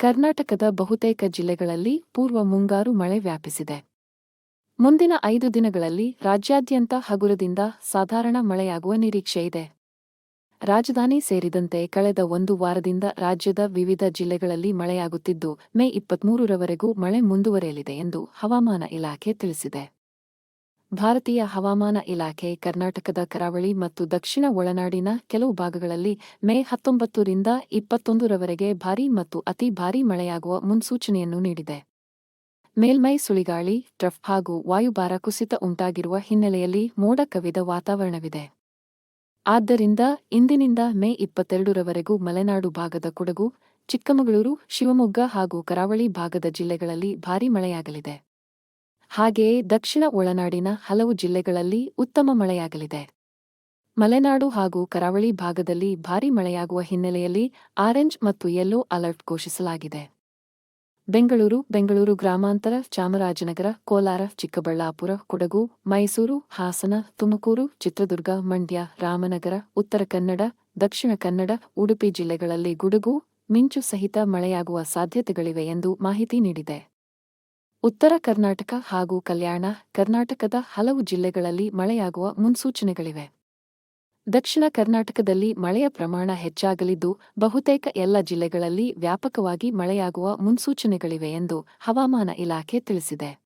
ಕರ್ನಾಟಕದ ಬಹುತೇಕ ಜಿಲ್ಲೆಗಳಲ್ಲಿ ಪೂರ್ವ ಮುಂಗಾರು ಮಳೆ ವ್ಯಾಪಿಸಿದೆ. ಮುಂದಿನ ಐದು ದಿನಗಳಲ್ಲಿ ರಾಜ್ಯಾದ್ಯಂತ ಹಗುರದಿಂದ ಸಾಧಾರಣ ಮಳೆಯಾಗುವ ನಿರೀಕ್ಷೆಯಿದೆ ರಾಜಧಾನಿ ಸೇರಿದಂತೆ ಕಳೆದ ಒಂದು ವಾರದಿಂದ ರಾಜ್ಯದ ವಿವಿಧ ಜಿಲ್ಲೆಗಳಲ್ಲಿ ಮಳೆಯಾಗುತ್ತಿದ್ದು, ಮೇ ಇಪ್ಪತ್ಮೂರರವರೆಗೂ ಮಳೆ ಮುಂದುವರೆಯಲಿದೆ ಎಂದು ಹವಾಮಾನ ಇಲಾಖೆ ತಿಳಿಸಿದೆ. ಭಾರತೀಯ ಹವಾಮಾನ ಇಲಾಖೆ, ಕರ್ನಾಟಕದ ಕರಾವಳಿ ಮತ್ತು ದಕ್ಷಿಣ ಒಳನಾಡಿನ ಕೆಲವು ಭಾಗಗಳಲ್ಲಿ ಮೇ ಹತ್ತೊಂಬತ್ತರಿಂದ ಇಪ್ಪತ್ತೊಂದರವರೆಗೆ ಭಾರೀ ಮತ್ತು ಅತಿ ಭಾರೀ ಮಳೆಯಾಗುವ ಮುನ್ಸೂಚನೆಯನ್ನು ನೀಡಿದೆ. ಮೇಲ್ಮೈ ಸುಳಿಗಾಳಿ, ಟ್ರಫ್ ಹಾಗೂ ವಾಯುಭಾರ ಕುಸಿತ ಉಂಟಾಗಿರುವ ಹಿನ್ನೆಲೆಯಲ್ಲಿ ಮೋಡ ಕವಿದ ವಾತಾವರಣವಿದೆ. ಆದ್ದರಿಂದ ಇಂದಿನಿಂದ ಮೇ ಇಪ್ಪತ್ತೆರಡರವರೆಗೂ ಮಲೆನಾಡು ಭಾಗದ ಕೊಡಗು, ಚಿಕ್ಕಮಗಳೂರು, ಶಿವಮೊಗ್ಗ ಹಾಗೂ ಕರಾವಳಿ ಭಾಗದ ಜಿಲ್ಲೆಗಳಲ್ಲಿ ಭಾರೀ ಮಳೆಯಾಗಲಿದೆ. ಹಾಗೆಯೇ ದಕ್ಷಿಣ ಒಳನಾಡಿನ ಹಲವು ಜಿಲ್ಲೆಗಳಲ್ಲಿ ಉತ್ತಮ ಮಳೆಯಾಗಲಿದೆ. ಮಲೆನಾಡು ಹಾಗೂ ಕರಾವಳಿ ಭಾಗದಲ್ಲಿ ಭಾರೀ ಮಳೆಯಾಗುವ ಹಿನ್ನೆಲೆಯಲ್ಲಿ ಆರೆಂಜ್ ಮತ್ತು ಯೆಲ್ಲೋ ಅಲರ್ಟ್ ಘೋಷಿಸಲಾಗಿದೆ. ಬೆಂಗಳೂರು ಬೆಂಗಳೂರು ಗ್ರಾಮಾಂತರ, ಚಾಮರಾಜನಗರ, ಕೋಲಾರ, ಚಿಕ್ಕಬಳ್ಳಾಪುರ, ಕೊಡಗು, ಮೈಸೂರು, ಹಾಸನ, ತುಮಕೂರು, ಚಿತ್ರದುರ್ಗ, ಮಂಡ್ಯ, ರಾಮನಗರ, ಉತ್ತರ ಕನ್ನಡ, ದಕ್ಷಿಣ ಕನ್ನಡ, ಉಡುಪಿ ಜಿಲ್ಲೆಗಳಲ್ಲಿ ಗುಡುಗು, ಮಿಂಚು ಸಹಿತ ಮಳೆಯಾಗುವ ಸಾಧ್ಯತೆಗಳಿವೆ ಎಂದು ಮಾಹಿತಿ ನೀಡಿದೆ. ಉತ್ತರ ಕರ್ನಾಟಕ ಹಾಗೂ ಕಲ್ಯಾಣ ಕರ್ನಾಟಕದ ಹಲವು ಜಿಲ್ಲೆಗಳಲ್ಲಿ ಮಳೆಯಾಗುವ ಮುನ್ಸೂಚನೆಗಳಿವೆ. ದಕ್ಷಿಣ ಕರ್ನಾಟಕದಲ್ಲಿ ಮಳೆಯ ಪ್ರಮಾಣ ಹೆಚ್ಚಾಗಲಿದ್ದು, ಬಹುತೇಕ ಎಲ್ಲ ಜಿಲ್ಲೆಗಳಲ್ಲಿ ವ್ಯಾಪಕವಾಗಿ ಮಳೆಯಾಗುವ ಮುನ್ಸೂಚನೆಗಳಿವೆ ಎಂದು ಹವಾಮಾನ ಇಲಾಖೆ ತಿಳಿಸಿದೆ.